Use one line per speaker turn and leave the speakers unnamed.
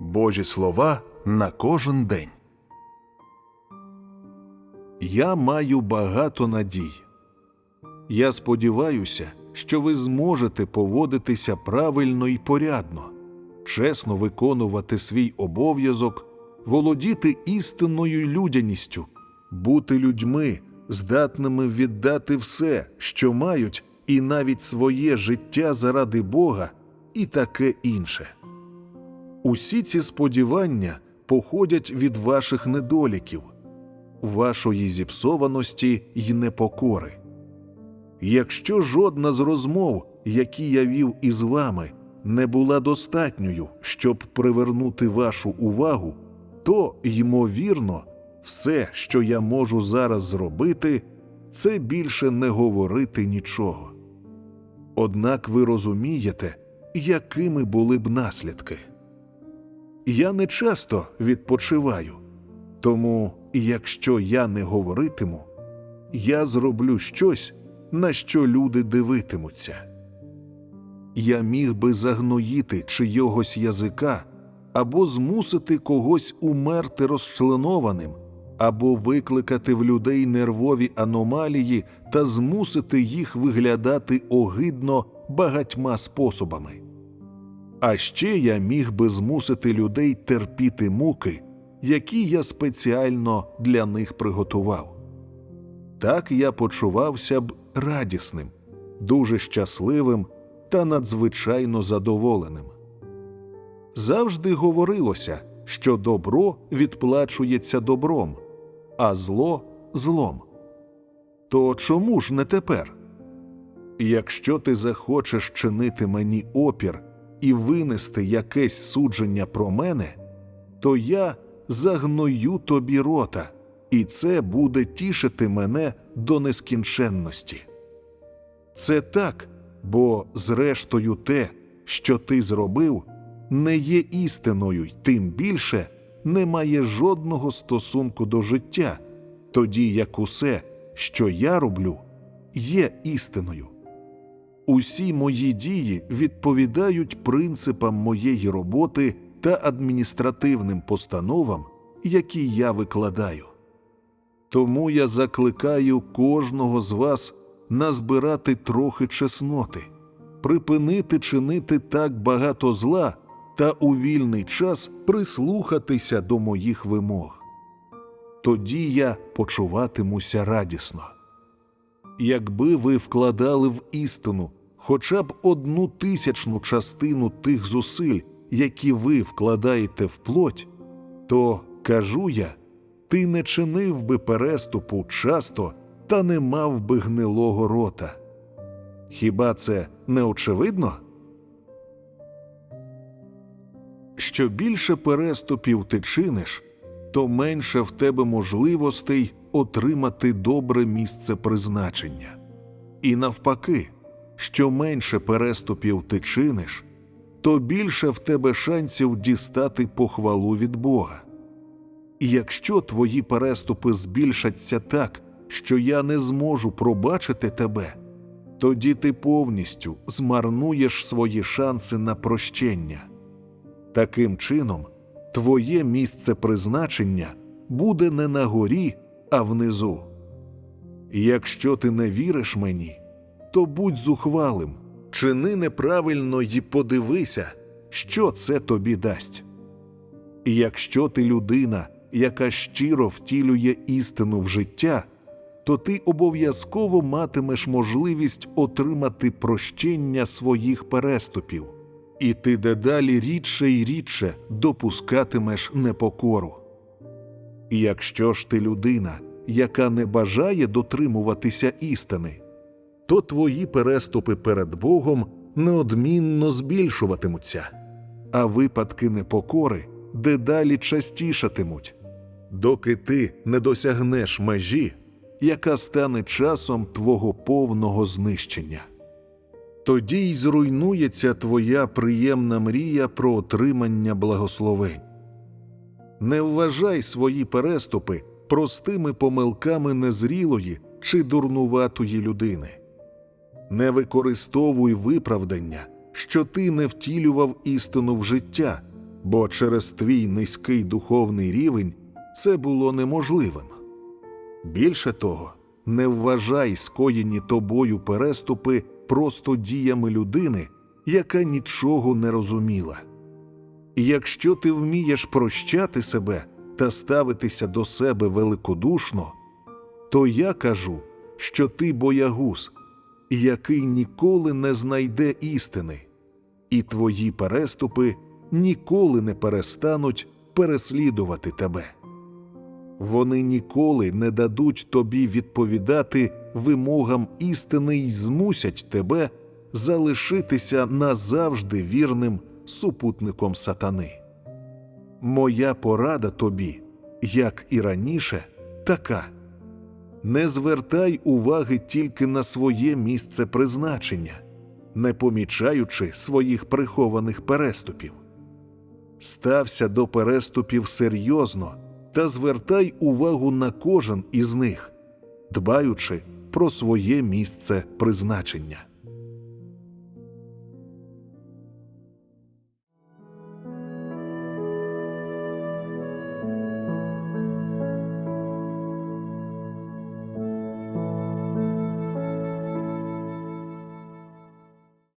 Божі слова на кожен день. Я маю багато надій. Я сподіваюся, що ви зможете поводитися правильно і порядно, чесно виконувати свій обов'язок, володіти істинною людяністю, бути людьми, здатними віддати все, що мають, і навіть своє життя заради Бога, і таке інше. Усі ці сподівання походять від ваших недоліків, вашої зіпсованості й непокори. Якщо жодна з розмов, які я вів із вами, не була достатньою, щоб привернути вашу увагу, то, ймовірно, все, що я можу зараз зробити, це більше не говорити нічого. Однак ви розумієте, якими були б наслідки. Я не часто відпочиваю, тому якщо я не говоритиму, я зроблю щось, на що люди дивитимуться. Я міг би загноїти чийогось язика або змусити когось умерти розчленованим, або викликати в людей нервові аномалії та змусити їх виглядати огидно багатьма способами. А ще я міг би змусити людей терпіти муки, які я спеціально для них приготував. Так я почувався б радісним, дуже щасливим та надзвичайно задоволеним. Завжди говорилося, що добро відплачується добром, а зло злом. То чому ж не тепер? Якщо ти захочеш чинити мені опір і винести якесь судження про мене, то я загною тобі рота, і це буде тішити мене до нескінченності. Це так, бо, зрештою, те, що ти зробив, не є істиною, й тим більше не має жодного стосунку до життя, тоді як усе, що я роблю, є істиною. Усі мої дії відповідають принципам моєї роботи та адміністративним постановам, які я викладаю. Тому я закликаю кожного з вас назбирати трохи чесноти, припинити чинити так багато зла та у вільний час прислухатися до моїх вимог. Тоді я почуватимуся радісно. Якби ви вкладали в істину хоча б одну тисячну частину тих зусиль, які ви вкладаєте в плоть, то кажу я, ти не чинив би переступу часто та не мав би гнилого рота. Хіба це не очевидно? Що більше переступів ти чиниш, то менше в тебе можливостей отримати добре місце призначення. І навпаки, що менше переступів ти чиниш, то більше в тебе шансів дістати похвалу від Бога. І якщо твої переступи збільшаться так, що я не зможу пробачити тебе, тоді ти повністю змарнуєш свої шанси на прощення. Таким чином, твоє місце призначення буде не на горі, а внизу. Якщо ти не віриш мені, то будь зухвалим, чини неправильно й подивися, що це тобі дасть. І якщо ти людина, яка щиро втілює істину в життя, то ти обов'язково матимеш можливість отримати прощення своїх переступів, і ти дедалі рідше й рідше допускатимеш непокору. І якщо ж ти людина, яка не бажає дотримуватися істини, то твої переступи перед Богом неодмінно збільшуватимуться, а випадки непокори дедалі частішатимуть, доки ти не досягнеш межі, яка стане часом твого повного знищення. Тоді й зруйнується твоя приємна мрія про отримання благословень. Не вважай свої переступи простими помилками незрілої чи дурнуватої людини. Не використовуй виправдання, що ти не втілював істину в життя, бо через твій низький духовний рівень це було неможливим. Більше того, не вважай скоєні тобою переступи просто діями людини, яка нічого не розуміла. І якщо ти вмієш прощати себе та ставитися до себе великодушно, то я кажу, що ти боягуз, який ніколи не знайде істини, і твої переступи ніколи не перестануть переслідувати тебе. Вони ніколи не дадуть тобі відповідати вимогам істини й змусять тебе залишитися назавжди вірним супутником сатани. Моя порада тобі, як і раніше, така. Не звертай уваги тільки на своє місце призначення, не помічаючи своїх прихованих переступів. Стався до переступів серйозно та звертай увагу на кожен із них, дбаючи про своє місце призначення.